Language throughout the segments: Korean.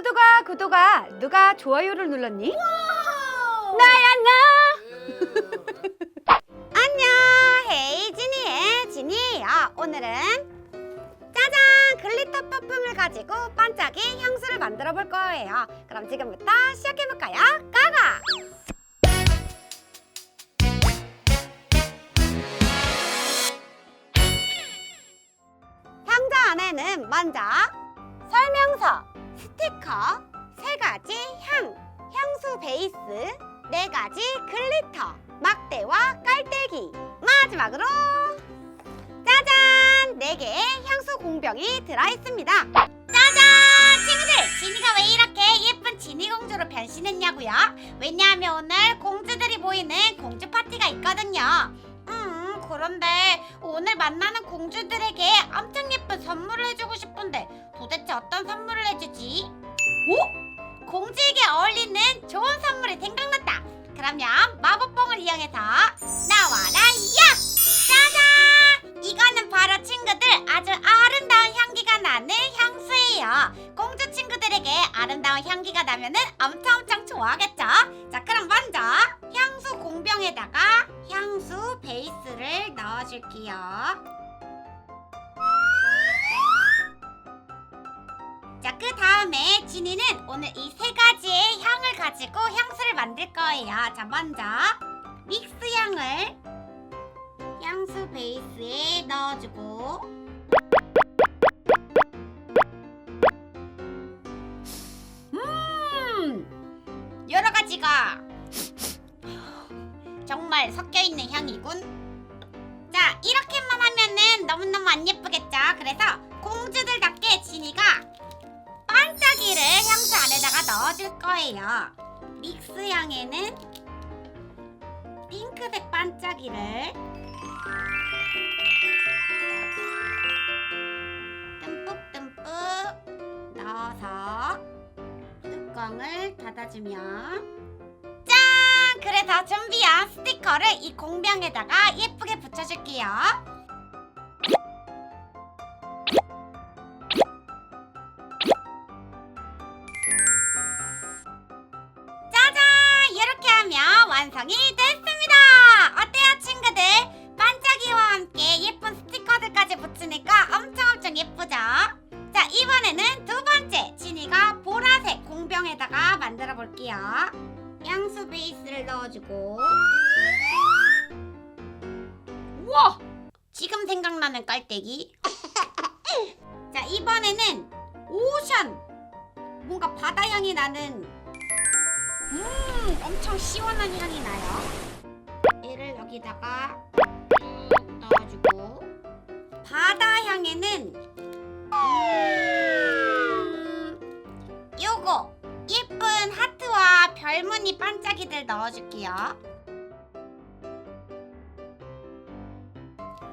구독아 구독아 누가 좋아요를 눌렀니? 나야 나! 안녕. 헤이 지니의 지니예요 오늘은 짜잔! 글리터 퍼퓸을 가지고 반짝이 향수를 만들어 볼 거예요. 그럼 지금부터 시작해 볼까요? 가가! 상자 안에는 먼저 설명서, 스티커, 세 가지 향, 향수 베이스, 네 가지 글리터, 막대와 깔때기. 마지막으로 짜잔! 네 개의 향수 공병이 들어 있습니다. 짜잔! 친구들, 지니가 왜 이렇게 예쁜 지니 공주로 변신했냐고요? 왜냐하면 오늘 공주들이 모이는 공주 파티가 있거든요. 음, 그런데 오늘 만나는 공주들에게 엄청 예쁜 선물을 해주고 싶은데 도대체 어떤 선물을 해주지? 오? 공주에게 어울리는 좋은 선물이 생각났다. 그러면 마법봉을 이용해서 나와라 야! 짜잔! 이거는 바로 친구들 아주 아름다운 향기가 나는 향수예요. 공주 친구들에게 아름다운 향기가 나면은 엄청 엄청 좋아하겠죠? 자, 그 다음에 지니는 오늘 이 세 가지의 향을 가지고 향수를 만들 거예요. 자, 먼저 믹스 향을 향수 베이스에 넣어주고 음, 여러 가지가 정말 섞여 있는 향이군. 자, 이렇게만 하면은 너무너무 안 예쁘겠죠? 그래서 공주들답게 지니가 반짝이를 향수 안에다가 넣어줄 거예요. 믹스 향에는 핑크색 반짝이를 듬뿍듬뿍 넣어서 뚜껑을 닫아주면 짠! 그래서 준비한 스티커를 이 공병에다가 예쁘게 붙여줄게요. 완성이 됐습니다. 어때요, 친구들? 반짝이와 함께 예쁜 스티커들까지 붙이니까 엄청 엄청 예쁘죠? 자, 이번에는 두 번째 지니가 보라색 공병에다가 만들어 볼게요. 향수 베이스를 넣어주고 우와! 지금 생각나는 깔때기 자, 이번에는 오션 뭔가 바다 향이 나는 음, 엄청 시원한 향이 나요. 얘를 여기다가 쭉 넣어주고 바다 향에는 음, 요거 예쁜 하트와 별무늬 반짝이들 넣어줄게요.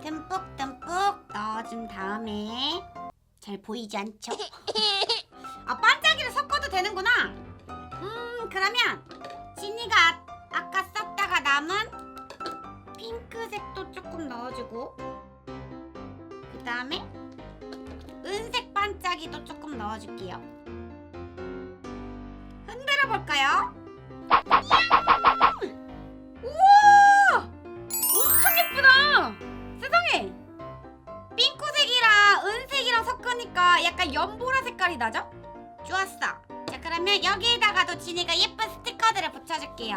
듬뿍듬뿍 넣어준 다음에 잘 보이지 않죠? 아 반짝이를 섞어도 되는구나. 음 그러면 지니가 아까 썼다가 남은 핑크색도 조금 넣어주고 그 다음에 은색 반짝이도 조금 넣어줄게요. 흔들어 볼까요? 우와! 엄청 예쁘다! 세상에! 핑크색이랑 은색이랑 섞으니까 약간 연보라 색깔이 나죠? 좋았어. 자 그러면 여기에다가도 지니가 예쁜 스티커들을 붙여줄게요.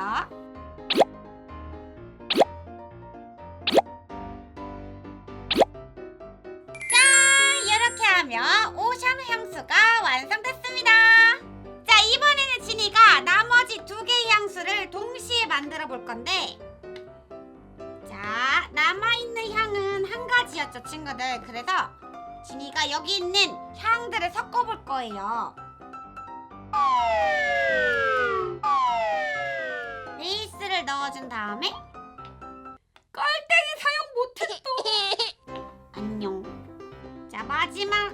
짠 이렇게 하면 오션 향수가 완성됐습니다. 자 이번에는 지니가 나머지 두 개의 향수를 동시에 만들어 볼 건데 자 남아있는 향은 한 가지였죠 친구들. 그래서 지니가 여기 있는 향들을 섞어 볼 거예요 베이스를 넣어준 다음에 깔때기 사용 못했어. 안녕. 자 마지막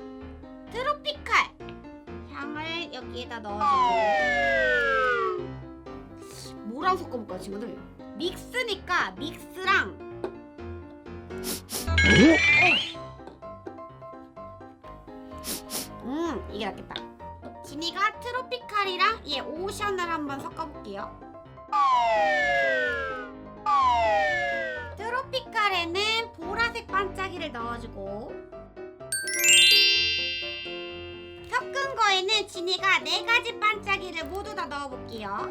트로피칼 향을 여기에다 넣어주고 뭐랑 섞어볼까요 친구들? 믹스니까 믹스랑. 음 이게 낫겠다 지니가 트로피칼이랑 얘 오션을 한번 섞어볼게요. 트로피칼에는 보라색 반짝이를 넣어주고 섞은 거에는 진이가 네 가지 반짝이를 모두 다 넣어볼게요.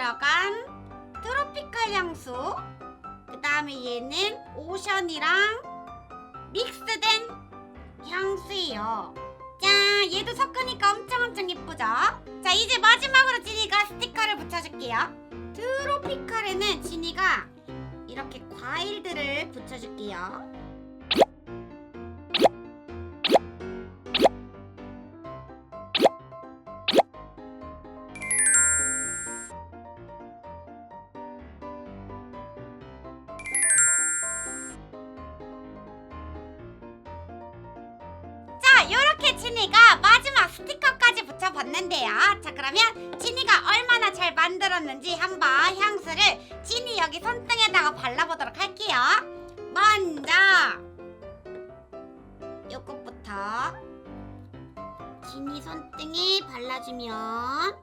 들어간 트로피칼 향수. 그 다음에 얘는 오션이랑 믹스된 향수예요. 자, 얘도 섞으니까 엄청 엄청 예쁘죠? 자, 이제 마지막으로 지니가 스티커를 붙여줄게요. 트로피칼에는 지니가 이렇게 과일들을 붙여줄게요. 스티커까지 붙여봤는데요. 자, 그러면 진이가 얼마나 잘 만들었는지 한번 향수를 진이 여기 손등에다가 발라보도록 할게요. 먼저 요것부터 진이 손등에 발라주면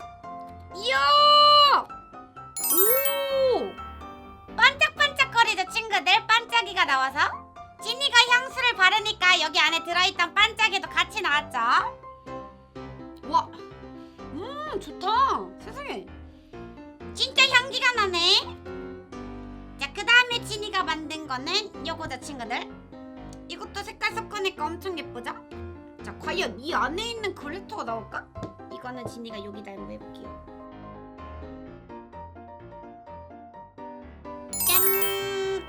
이야! 오! 반짝반짝거리죠, 친구들? 반짝이가 나와서? 지니가 향수를 바르니까 여기 안에 들어있던 반짝이도 같이 나왔죠? 와, 음 좋다. 세상에, 진짜 향기가 나네. 자, 그 다음에 지니가 만든 거는 요거죠, 친구들. 이것도 색깔 섞으니까 엄청 예쁘죠? 자, 과연 이 안에 있는 글리터가 나올까? 이거는 지니가 여기다 한번 해볼게요. 짠!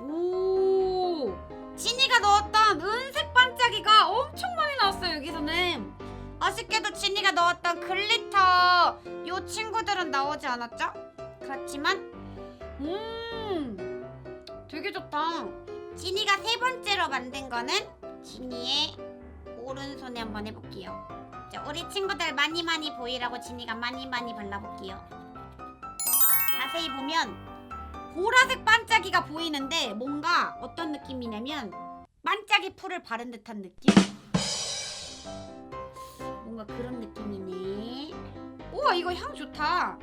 오! 진이가 넣었던 은색 반짝이가 엄청 많이 나왔어요 여기서는 아쉽게도 진이가 넣었던 글리터 요 친구들은 나오지 않았죠? 그렇지만 음 되게 좋다 진이가 세 번째로 만든 거는 진이의 오른손에 한번 해볼게요 자, 우리 친구들 많이 많이 보이라고 진이가 많이 많이 발라볼게요 자세히 보면 보라색 반짝이가 보이는데 뭔가 어떤 느낌이냐면 반짝이 풀을 바른 듯한 느낌? 뭔가 그런 느낌이네. 우와 이거 향 좋다.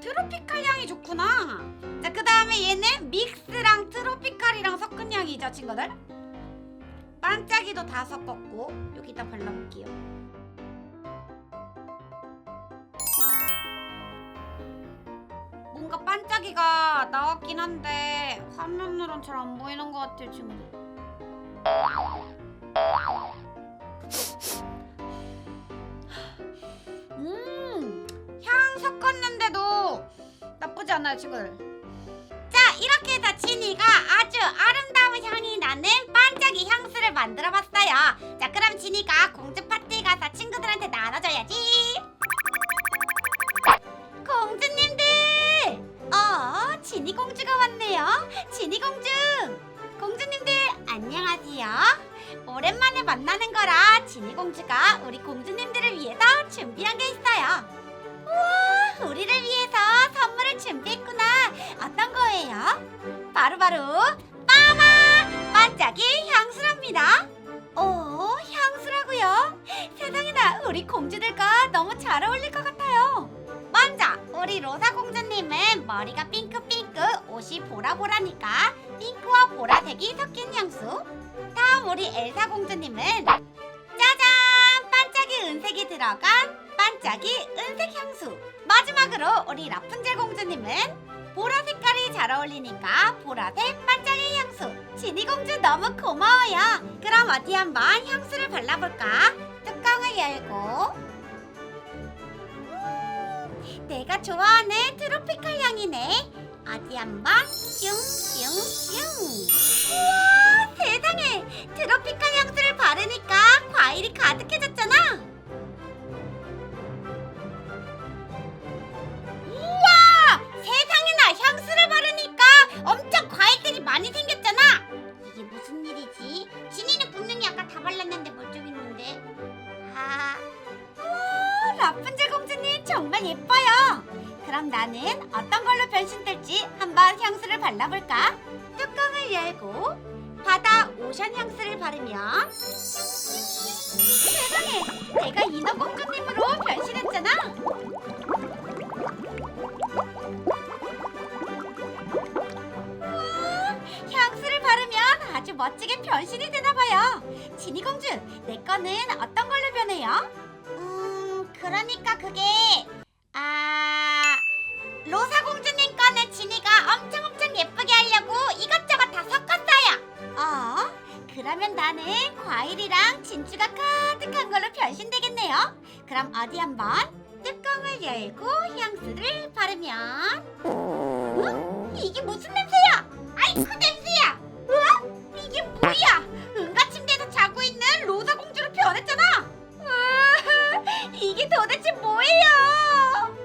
트로피칼 향이 좋구나. 자 그 다음에 얘는 믹스랑 트로피칼이랑 섞은 향이죠 친구들. 반짝이도 다 섞었고 여기다 발라볼게요. 뭔가 반짝이가 나왔긴 한데 화면으로는 잘안 보이는 것 같아요 친구들 나쁘지 않아요 친구들 자 이렇게 해서 진이가 아주 아름다운 향이 나는 반짝이 향수를 만들어 봤어요 자 그럼 진이가 공주 파티 가서 친구들한테 나눠줘야지 공주님들 어, 지니 공주가 왔네요. 지니 공주. 공주님들 안녕하세요. 오랜만에 만나는 거라 지니 공주가 우리 공주님들 거예요? 바로바로 빠마 반짝이 향수랍니다. 오, 향수라고요? 세상에나 우리 공주들과 너무 잘 어울릴 것 같아요. 먼저 우리 로사 공주님은 머리가 핑크핑크 옷이 보라보라니까 핑크와 보라색이 섞인 향수 다음 우리 엘사 공주님은 짜잔 반짝이 은색이 들어간 반짝이 은색 향수 마지막으로 우리 라푼젤 공주님은 보라 색깔이 잘 어울리니까 보라색 반짝이 향수. 지니 공주 너무 고마워요. 그럼 어디 한번 향수를 발라볼까? 뚜껑을 열고. 내가 좋아하는 트로피칼 향이네. 어디 한번 정말 예뻐요. 그럼 나는 어떤 걸로 변신될지 한번 향수를 발라볼까? 뚜껑을 열고 바다 오션 향수를 바르면 세상에 내가 인어 공주님으로 변신했잖아 우와, 향수를 바르면 아주 멋지게 변신이 되나 봐요 지니 공주 내 거는 어떤 걸로 변해요? 그러니까 그게 아 로사 공주님 거는 지니가 엄청 엄청 예쁘게 하려고 이것저것 다 섞었어요. 어? 그러면 나는 과일이랑 진주가 가득한 걸로 변신되겠네요. 그럼 어디 한번 뚜껑을 열고 향수를 바르면 어? 이게 무슨 냄새야? 아이고 그 냄새야! 어? 이게 뭐야? 응가 침대에서 자고 있는 로사 공주로 변했잖아. 이게 도대체 뭐예요?